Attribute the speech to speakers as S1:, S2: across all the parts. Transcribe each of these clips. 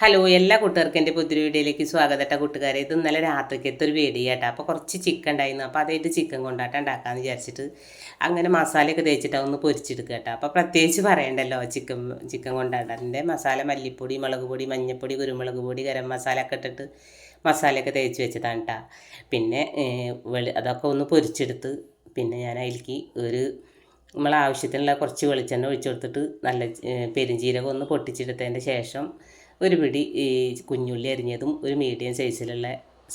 S1: Hello എല്ലാ കൂട്ടുകാർക്കും എന്റെ പുതിയ വീഡിയോയിലേക്ക് സ്വാഗതം കേട്ടോ കൂട്ടുകാരെ. ഇത് ഇന്നലെ രാത്രിക്കത്തെ ഒരു വേടി കേട്ടോ അപ്പോൾ കുറച്ച് ചിക്കൻ ഉണ്ടായിരുന്നു. അപ്പോൾ അതായിട്ട് ചിക്കൻ കൊണ്ടാട്ടം ഉണ്ടാക്കാമെന്ന് വിചാരിച്ചിട്ട് അങ്ങനെ മസാലയൊക്കെ തേച്ചിട്ട് ഒന്ന് പൊരിച്ചെടുക്കുക കേട്ടോ. അപ്പോൾ പ്രത്യേകിച്ച് പറയണ്ടല്ലോ ചിക്കൻ ചിക്കൻ കൊണ്ടാട്ടത്തിന്റെ. മസാല മല്ലിപ്പൊടി മുളക് പൊടി മഞ്ഞൾപ്പൊടി കുരുമുളക് പൊടി ഗരം മസാല ഒക്കെ ഇട്ടിട്ട് മസാലയൊക്കെ തേച്ച് വെച്ചതാണ് കേട്ടോ. പിന്നെ വെളി അതൊക്കെ ഒന്ന് പൊരിച്ചെടുത്ത് പിന്നെ ഞാൻ അതിലേക്ക് ഒരു നമ്മൾ ആവശ്യത്തിനുള്ള കുറച്ച് വെളിച്ചെണ്ണ ഒഴിച്ചു കൊടുത്തിട്ട് നല്ല പെരുംജീരകം ഒന്ന് പൊട്ടിച്ചെടുത്തതിന്റെ ശേഷം ഒരു പിടി ഈ കുഞ്ഞുള്ളി അരിഞ്ഞതും ഒരു മീഡിയം സൈസിലുള്ള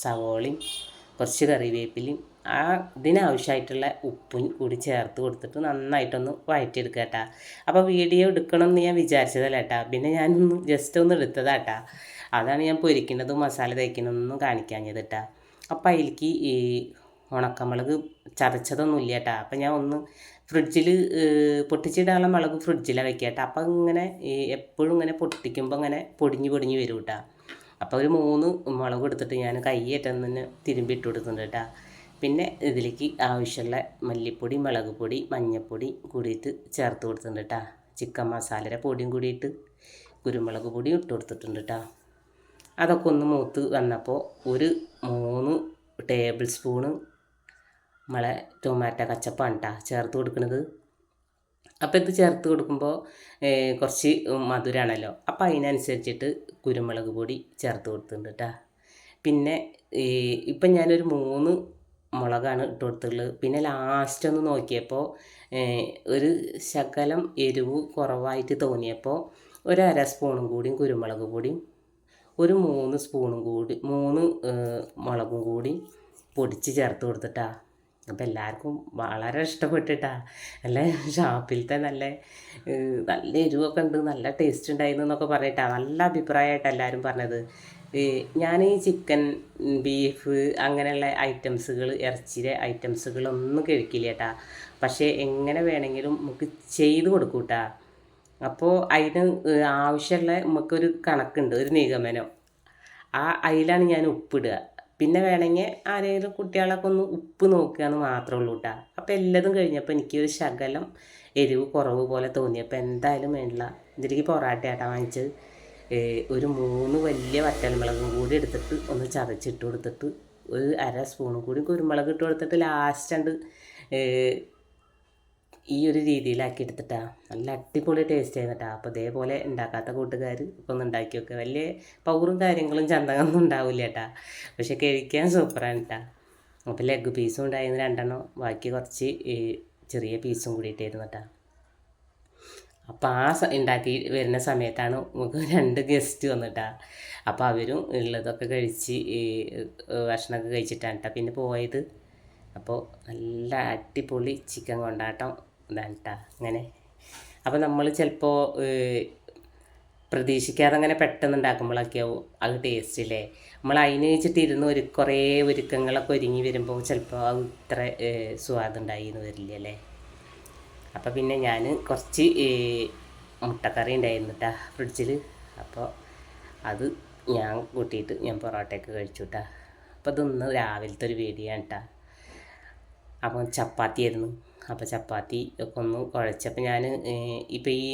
S1: സവോളയും കുറച്ച് കറിവേപ്പിലയും ആ ഇതിനാവശ്യമായിട്ടുള്ള ഉപ്പും കൂടി ചേർത്ത് കൊടുത്തിട്ട് നന്നായിട്ടൊന്ന് വഴറ്റിയെടുക്കുക കേട്ടാ. അപ്പോൾ വീഡിയോ എടുക്കണം എന്ന് ഞാൻ വിചാരിച്ചതല്ല കേട്ടാ. പിന്നെ ഞാനൊന്ന് ജസ്റ്റ് ഒന്ന് എടുത്തതാ കേട്ടാ. അതാണ് ഞാൻ പൊരിക്കുന്നതും മസാല തേക്കുന്നതൊന്നും കാണിക്കാഞ്ഞത് കേട്ടാ. അപ്പോൾ അതിലേക്ക് ഈ ഉണക്കമുളക് ചതച്ചതൊന്നും ഇല്ല കേട്ടാ. അപ്പം ഞാൻ ഒന്ന് ഫ്രിഡ്ജിൽ പൊട്ടിച്ചിടാനുള്ള മുളക് ഫ്രിഡ്ജിലാണ് വെക്കുക കേട്ടോ. അപ്പം ഇങ്ങനെ എപ്പോഴും ഇങ്ങനെ പൊട്ടിക്കുമ്പോൾ ഇങ്ങനെ പൊടിഞ്ഞ് പൊടിഞ്ഞ് വരും കേട്ടോ. അപ്പോൾ ഒരു മൂന്ന് മുളക് എടുത്തിട്ട് ഞാൻ കൈയേറ്റം തന്നെ തിരുമ്പി ഇട്ട് കൊടുക്കുന്നുണ്ട് കേട്ടോ. പിന്നെ ഇതിലേക്ക് ആവശ്യമുള്ള മല്ലിപ്പൊടി മുളക് പൊടി മഞ്ഞൾപ്പൊടി കൂടിയിട്ട് ചേർത്ത് കൊടുത്തിട്ടുണ്ട് കേട്ടോ. ചിക്കൻ മസാലയുടെ പൊടിയും കൂടിയിട്ട് കുരുമുളക് പൊടിയും ഇട്ട് കൊടുത്തിട്ടുണ്ട് കേട്ടോ. അതൊക്കെ ഒന്ന് മൂത്ത് വന്നപ്പോൾ ഒരു മൂന്ന് ടേബിൾ സ്പൂണ് നമ്മളെ ടൊമാറ്റോ കച്ചപ്പാണ് കേട്ടോ ചേർത്ത് കൊടുക്കുന്നത് അപ്പോൾ ഇത് ചേർത്ത് കൊടുക്കുമ്പോൾ കുറച്ച് മധുരമാണല്ലോ അപ്പോൾ അതിനനുസരിച്ചിട്ട് കുരുമുളക് പൊടി ചേർത്ത് കൊടുത്തിട്ടുണ്ട് കേട്ടോ പിന്നെ ഇപ്പം ഞാനൊരു മൂന്ന് മുളകാണ് ഇട്ട് കൊടുത്തുള്ളത് പിന്നെ ലാസ്റ്റ് ഒന്ന് നോക്കിയപ്പോൾ ഒരു ശകലം എരിവ് കുറവായിട്ട് തോന്നിയപ്പോൾ ഒരു അര സ്പൂണും കൂടിയും കുരുമുളക് പൊടിയും ഒരു മൂന്ന് സ്പൂണും കൂടി മൂന്ന് മുളകും കൂടി പൊടിച്ച് ചേർത്ത് കൊടുത്തിട്ടാ. അപ്പോൾ എല്ലാവർക്കും വളരെ ഇഷ്ടപ്പെട്ടിട്ടാ. നല്ല ഷാപ്പിലത്തെ നല്ല നല്ല എരിവൊക്കെ ഉണ്ട്. നല്ല ടേസ്റ്റ് ഉണ്ടായിരുന്നു എന്നൊക്കെ പറഞ്ഞിട്ടാ നല്ല അഭിപ്രായമായിട്ടാണ് എല്ലാവരും പറഞ്ഞത്. ഞാൻ ഈ ചിക്കൻ ബീഫ് അങ്ങനെയുള്ള ഐറ്റംസുകൾ ഇറച്ചിയുടെ ഐറ്റംസുകളൊന്നും കഴിക്കില്ല കേട്ടാ പക്ഷേ എങ്ങനെ വേണമെങ്കിലും നമുക്ക് ചെയ്ത് കൊടുക്കും കേട്ടാ അപ്പോൾ അതിന് ആവശ്യമുള്ള നമുക്കൊരു കണക്കുണ്ട് ഒരു നിഗമനം. ആ അതിലാണ് ഞാൻ ഉപ്പിടുക. പിന്നെ വേണമെങ്കിൽ ആരെങ്കിലും കുട്ടികളൊക്കെ ഒന്ന് ഉപ്പ് നോക്കുകയെന്ന് മാത്രമേ ഉള്ളൂ കേട്ടോ അപ്പോൾ എല്ലാതും കഴിഞ്ഞപ്പോൾ എനിക്കൊരു ശകലം എരിവ് കുറവ് പോലെ തോന്നിയപ്പോൾ എന്തായാലും വേണ്ടില്ല. ഇതിലേക്ക് പൊറാട്ട ആട്ടാ വാങ്ങിച്ചത് ഒരു മൂന്ന് വലിയ വറ്റൽമുളകും കൂടി എടുത്തിട്ട് ഒന്ന് ചതച്ചിട്ട് കൊടുത്തിട്ട് ഒരു അര സ്പൂണും കൂടി കുരുമുളക് ഇട്ട് കൊടുത്തിട്ട് ലാസ്റ്റ് ഉണ്ട് ഈ ഒരു രീതിയിലാക്കി എടുത്തിട്ടാ. നല്ല അടിപൊളി ടേസ്റ്റ് ആയിരുന്നിട്ടാ. അപ്പോൾ ഇതേപോലെ ഉണ്ടാക്കാത്ത കൂട്ടുകാർ ഒന്ന് ഉണ്ടാക്കി വെക്കുക വലിയ പൗറും കാര്യങ്ങളും ചന്തകളൊന്നും ഉണ്ടാവില്ല കേട്ടാ പക്ഷെ കഴിക്കാൻ സൂപ്പറാണ് കേട്ടാ അപ്പോൾ ലെഗ് പീസും ഉണ്ടായിരുന്നു. രണ്ടെണ്ണം. ബാക്കി കുറച്ച് ചെറിയ പീസും കൂടിയിട്ടായിരുന്നു കേട്ടാ അപ്പോൾ ആ ഉണ്ടാക്കി വരുന്ന സമയത്താണ് നമുക്ക് രണ്ട് ഗസ്റ്റ് വന്നിട്ടാ. അപ്പോൾ അവരും ഉള്ളതൊക്കെ കഴിച്ച് ഭക്ഷണമൊക്കെ കഴിച്ചിട്ടാണ് കേട്ടോ പിന്നെ പോയത്. അപ്പോൾ നല്ല അടിപൊളി ചിക്കൻ കൊണ്ടാട്ടം. ഇതാണ് അങ്ങനെ. അപ്പോൾ നമ്മൾ ചിലപ്പോൾ പ്രതീക്ഷിക്കാതെ അങ്ങനെ പെട്ടെന്ന് ഉണ്ടാക്കുമ്പോഴൊക്കെ ആവും അത് ടേസ്റ്റ് ഇല്ലേ നമ്മൾ അതിന് വെച്ചിട്ട് ഇരുന്ന് ഒരു കുറേ ഒരുക്കങ്ങളൊക്കെ ഒരുങ്ങി വരുമ്പോൾ ചിലപ്പോൾ അത് ഇത്ര സ്വാദുണ്ടായി എന്ന് വരില്ല അല്ലേ അപ്പോൾ പിന്നെ ഞാൻ കുറച്ച് മുട്ടക്കറി ഉണ്ടായിരുന്നു കേട്ടാ ഫ്രിഡ്ജിൽ അപ്പോൾ അത് ഞാൻ കൂട്ടിയിട്ട് ഞാൻ പൊറോട്ടയൊക്കെ കഴിച്ചു കേട്ടാ അപ്പോൾ ഇതൊന്ന് രാവിലത്തെ ഒരു വീഡിയോ ആണ് കേട്ടാ അപ്പോൾ ചപ്പാത്തി ആയിരുന്നു. അപ്പോൾ ചപ്പാത്തി ഒക്കെ ഒന്ന് കുഴച്ചപ്പോൾ ഞാൻ ഇപ്പോൾ ഈ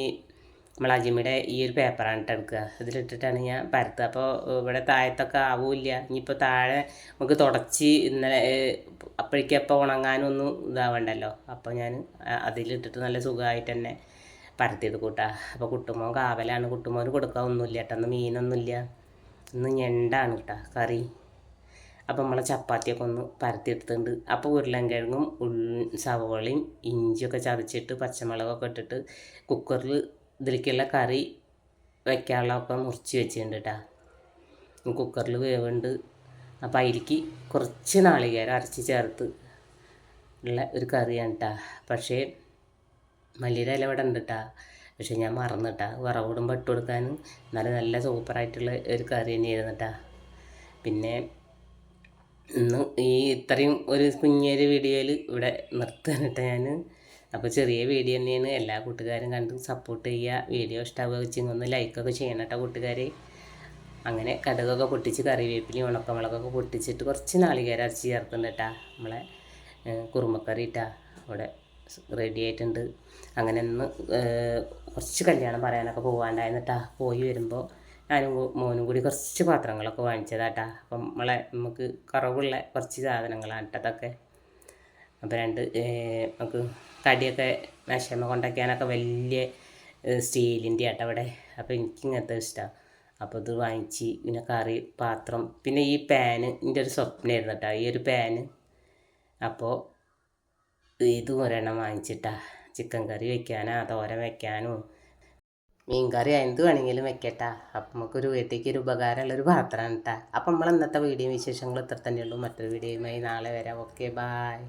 S1: നമ്മൾ അജിമിയുടെ ഈ ഒരു പേപ്പറാണ് കേട്ടോ എടുക്കുക ഇതിലിട്ടിട്ടാണ് ഞാൻ പരത്തുക അപ്പോൾ ഇവിടെ താഴത്തൊക്കെ ആവില്ല. ഇനിയിപ്പോൾ താഴെ നമുക്ക് തുടച്ച് ഇന്നലെ അപ്പോഴേക്കും അപ്പോൾ ഉണങ്ങാനൊന്നും ഇതാവണ്ടല്ലോ. അപ്പോൾ ഞാൻ അതിലിട്ടിട്ട് നല്ല സുഖമായിട്ട് തന്നെ പരത്തിയത് കൂട്ടാ. അപ്പോൾ കുട്ടുമോൻ കാവലാണ്. കുട്ടുമോന് കൊടുക്കാൻ ഒന്നുമില്ല കേട്ടോ അന്ന് മീനൊന്നുമില്ല ഇന്ന് ഞണ്ടാണ് കേട്ടോ കറി. അപ്പോൾ നമ്മളെ ചപ്പാത്തിയൊക്കെ ഒന്ന് പരത്തിയെടുത്തിട്ടുണ്ട്. അപ്പോൾ ഉരുളൻകിഴങ്ങും സവോളയും ഇഞ്ചിയൊക്കെ ചതച്ചിട്ട് പച്ചമുളകൊക്കെ ഇട്ടിട്ട് കുക്കറിൽ ഇതിലേക്കുള്ള കറി വയ്ക്കാനുള്ളതൊക്കെ മുറിച്ച് വെച്ചിട്ടുണ്ട് കേട്ടോ കുക്കറിൽ വേവുണ്ട്. അപ്പോൾ അതിലേക്ക് കുറച്ച് നാളികേരം അരച്ച് ചേർത്ത് ഉള്ള ഒരു കറിയാണ് കേട്ടോ പക്ഷേ മല്ലിയുടെ ഇല ഇവിടെ ഉണ്ട് കേട്ടോ പക്ഷേ ഞാൻ മറന്നിട്ടാ വറവിടുമ്പോൾ ഇട്ട് കൊടുക്കാനും നല്ല നല്ല സൂപ്പറായിട്ടുള്ള ഒരു കറി തന്നെയായിരുന്നു കേട്ടോ പിന്നെ ഇന്ന് ഈ ഇത്രയും ഒരു കുഞ്ഞൊരു വീഡിയോയിൽ ഇവിടെ നിർത്താനിട്ട് ഞാൻ. അപ്പോൾ ചെറിയ വീഡിയോ തന്നെയാണ്. എല്ലാ കൂട്ടുകാരും കണ്ട് സപ്പോർട്ട് ചെയ്യുക. വീഡിയോ ഇഷ്ടമാവുക വെച്ചെങ്കിൽ ഒന്ന് ലൈക്കൊക്കെ ചെയ്യണം കേട്ടോ കൂട്ടുകാരെ. അങ്ങനെ കടുകൊക്കെ പൊട്ടിച്ച് കറിവേപ്പിലയും ഉണക്കമുളകൊക്കെ പൊട്ടിച്ചിട്ട് കുറച്ച് നാളികേരം അരച്ച് ചേർക്കുന്നു കേട്ടാ നമ്മളെ കുറുമക്കറി ഇട്ടാ അവിടെ റെഡി ആയിട്ടുണ്ട്. അങ്ങനെ ഒന്ന് കുറച്ച് കല്യാണം പറയാനൊക്കെ പോകാണ്ടായിരുന്നു കേട്ടാ. പോയി വരുമ്പോൾ ഞാനും മോനും കൂടി കുറച്ച് പാത്രങ്ങളൊക്കെ വാങ്ങിച്ചതാട്ടാ. അപ്പം നമ്മളെ നമുക്ക് കുറവുള്ള കുറച്ച് സാധനങ്ങളാണ് കേട്ടോ അതൊക്കെ. അപ്പോൾ രണ്ട് നമുക്ക് കടിയൊക്കെ മേശമ കൊണ്ടൊക്കെയാനൊക്കെ വലിയ സ്റ്റീലിന്റെ ആട്ടോ അവിടെ അപ്പോൾ എനിക്ക് ഇങ്ങനത്തെ ഇഷ്ടമാണ് അപ്പോൾ ഇത് വാങ്ങിച്ച് പിന്നെ കറി പാത്രം പിന്നെ ഈ പാന് എന്റെ ഒരു സ്വപ്നമായിരുന്നു കേട്ടോ ഈ ഒരു പാന് അപ്പോൾ ഇതും ഒരെണ്ണം വാങ്ങിച്ചിട്ടാ. ചിക്കൻ കറി വെക്കാനാ തോരൻ വെക്കാനോ മീൻ കറി എന്ത് വേണമെങ്കിലും വെക്കട്ടാ. അപ്പം നമുക്കൊരു വീട്ടിലേക്ക് ഒരു ഉപകാരമുള്ളൊരു പാത്രമാണ് കേട്ടാ അപ്പം നമ്മൾ ഇന്നത്തെ വീഡിയോ വിശേഷങ്ങൾ ഇത്ര തന്നെയുള്ളൂ. മറ്റൊരു വീഡിയോയുമായി നാളെ വരാം. Okay bye